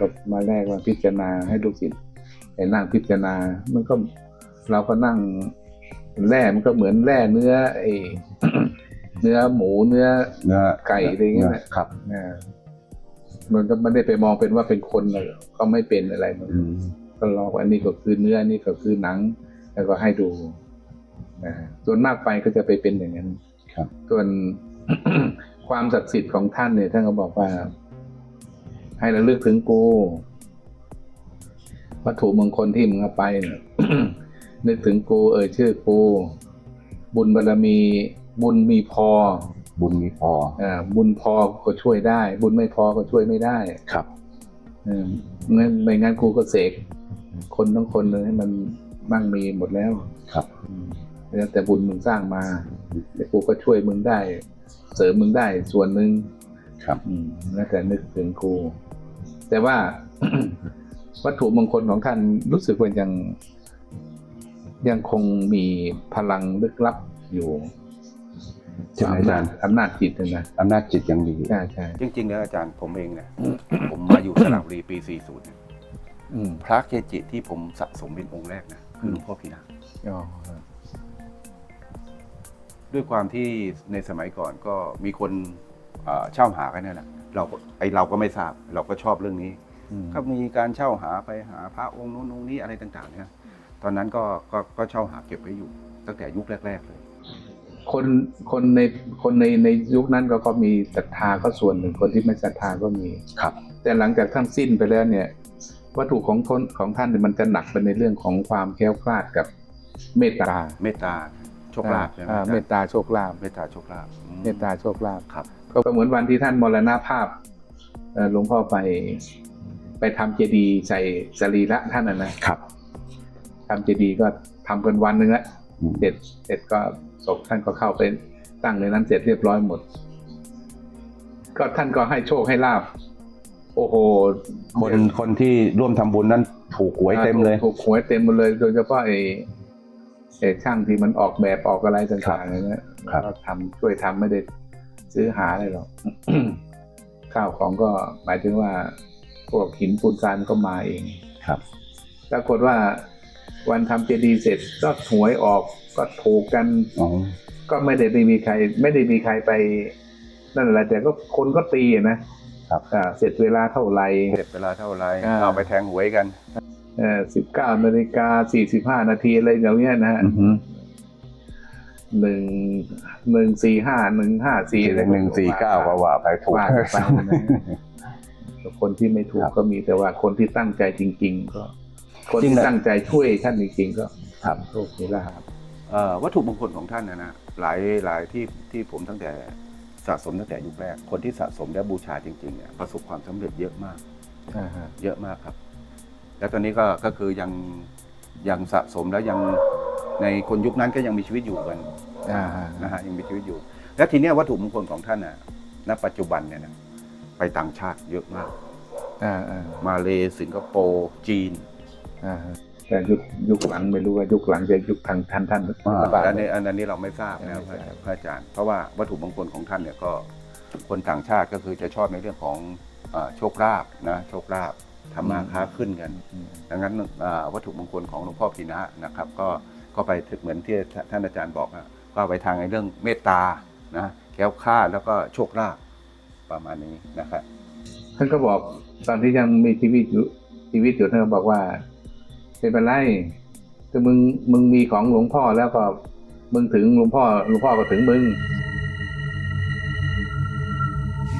ก็มาแรกว่าพิจารณาให้ลูกศิษย์ให้นั่งพิจารณา มันก็เราก็นั่งแร่มันก็เหมือนแร่เนื้อไอ้เนื้อหมูเนื้อเนื้อไก่อะไรอย่างเงี้ยครับอ่ามันก็ไม่ได้ไปมองเป็นว่าเป็นคนเลยก็ไม่เป็นอะไรมันอืมก็ลอกว่าอันนี้ก็คือเนื้ออันนี่ก็คือหนัง แล้วก็ให้ดูนะฮะส่วนมากไปก็จะไปเป็นอย่างนั้นครับ ส่วนความศักดิ์สิทธิ์ของท่านเนี่ยท่านก็บอกว่า ให้ระลึกถึงกู วัตถุมงคลที่มึงเอาไปเนี่ยนึกถึงกู เอ่ยชื่อกู บุญบารรมี บุญมีพอ บุญมีพออ่าบุญพอก็ช่วยได้ บุญไม่พอก็ช่วยไม่ได้ ครับเอองั้นไม่งั้นกูก็เสกคนทั้งคนเลยให้มันมั่งมีหมดแล้วครับอืมแล้วแต่บุญมึงสร้างมาแต่กูก็ช่วยมึงได้ เสริมมึงได้ส่วนหนึ่งครับอืมแล้วแต่นึกถึงกู แต่ว่าวัตถุมงคลของท่านรู้สึกว่ายังยังคงมีพลังลึกลับอยู่ใช่ไหมอาจารย์อำนาจจิตนะอำนาจจิตยังมีอยู่ใช่ใช่จริงๆแล้วอาจารย์ผมเองเนี่ยผมมาอยู่สระบุรีปี 40เนี่ยอืมพระเกจิที่ผมสะสมเป็นองค์แรกนะคือหลวงพ่อพีนาอ๋อครับด้วยความที่ในสมัยก่อนก็มีคนเอ่อเช่าหากันนั่นแหละ เราก็ไอเราก็ไม่ทราบ เราก็ชอบเรื่องนี้ อืม ก็มีการเช่าหาไปหาพระองค์นู้นองค์นี้อะไรต่างๆเนี่ยตอนนั้นก็ก็ก็เช่าหาเก็บไว้อยู่ ตั้งแต่ยุคแรก ๆ เลย คนคนในคนในในยุคนั้นก็ก็มีศรัทธาก็ส่วนหนึ่งคนที่ไม่ศรัทธาก็มี ครับ แต่หลังจากท่านสิ้นไปแล้วเนี่ย วัตถุของทนของท่านเนี่ยมันจะหนักไปในเรื่องของความแคล้วคลาดกับเมตตาเมตตาโชคลาภใช่ไหมอ่อาจารย์เมตตาโชคลาภเมตตาโชคลาภอืเมตตาโชคลาภครับ ก็เหมือนวันที่ท่านมรณภาพเอ่อหลวงพ่อไปไปทำเจดีย์ใส่สรีระท่านนะนะครับทำเจดีย์ก็ทำกันวันหนึ่งละอืมเสร็จเสร็จก็ศพท่านก็เข้าไปตั้งในนั้นเสร็จเรียบร้อยหมด ก็ท่านก็ให้โชคให้ลาบโอ้โห คนคนที่ร่วมทำบุญนั้นถูกหวยเต็มเลยถูกถูกหวยเต็มหมดเลย โดยเฉพาะไอ้ไอ้ช่างที่มันออกแบบออกอะไรต่างๆเนี่ยนะครับก็ทำช่วยทำไม่ได้ ซื้อหาอะไรหรอกข้าวของก็หมายถึงว่าพวกหินปูนทรายมันก็มาเองครับปรากฏว่าวันทำเจดีย์เสร็จก็หวยออกก็ถูกกันอ๋อก็ไม่ได้ไม่มีใคร ไม่ได้มีใครไป นั่นแหละแต่ก็คนก็ตีอะนะครับอ่าเสร็จเวลาเท่าไหร่เสร็จเวลาเท่าไหรอ่าเอาไปแทงหวยกันเอ่อสิบเก้านาฬิกาสี่สิบห้านาทีอะไรอย่างเงี้ยนะฮะอือฮึ หนึ่งหนึ่งสี่ห้าหนึ่งห้าสี่อะไรหนึ่งสี่เก้าก็ว่าไปถูกว่าไปนะคนที่ไม่ถูกครับก็มีแต่ว่าคนที่ตั้งใจจริง ๆ ก็ คนจริงที่นะตั้งใจช่วยท่านจริงๆก็ครับโชคมีลาภเอ่อวัตถุมงคลของท่านนะนะหลายหลายที่ที่ผมตั้งแต่สะสมตั้งแต่ยุคแรก คนที่สะสมและบูชาจริงๆเนี่ยประสบความสำเร็จเยอะมากอ่าฮะเยอะมากครับ แล้วตอนนี้ก็ก็คือยัง ยังสะสมแล้วยังในคนยุคนั้นก็ยังมีชีวิตอยู่กันอ่าฮะนะฮะยังมีชีวิตอยู่ แล้วทีเนี้ยวัตถุมงคลของท่านน่ะณปัจจุบันเนี่ยนะไปต่างชาติเยอะมากอ่าอ่ามาเลสิงคโปร์จีนอ่าฮะแต่ยุคยุคหลังไม่รู้ว่ายุคหลังจะยุคทางท่านท่านหรือเปล่าอันนี้อันนี้เราไม่ทราบนะไม่ทราบพระอาจารย์ เพราะว่าวัตถุมงคลของท่านเนี่ยก็คนต่างชาติก็คือจะชอบในเรื่องของเอ่อโชคลาภนะโชคลาภ ทำมาค้าขึ้นกันอืมดังนั้นเอ่อวัตถุมงคลของหลวงพ่อพีนะนะครับ ก็ก็ไปถึงเหมือนที่ท่านอาจารย์บอกนะก็ไปทางในเรื่องเมตตานะแก้วคลาดแล้วก็โชคลาภประมาณนี้นะครับท่านก็บอกตอนที่ยังมีชีวิตอยู่ชีวิตอยู่ท่านก็บอกว่าไม่เป็นไรถ้ามึงมึงมีของหลวงพ่อแล้วก็มึงถึงหลวงพ่อหลวงพ่อก็ถึงมึง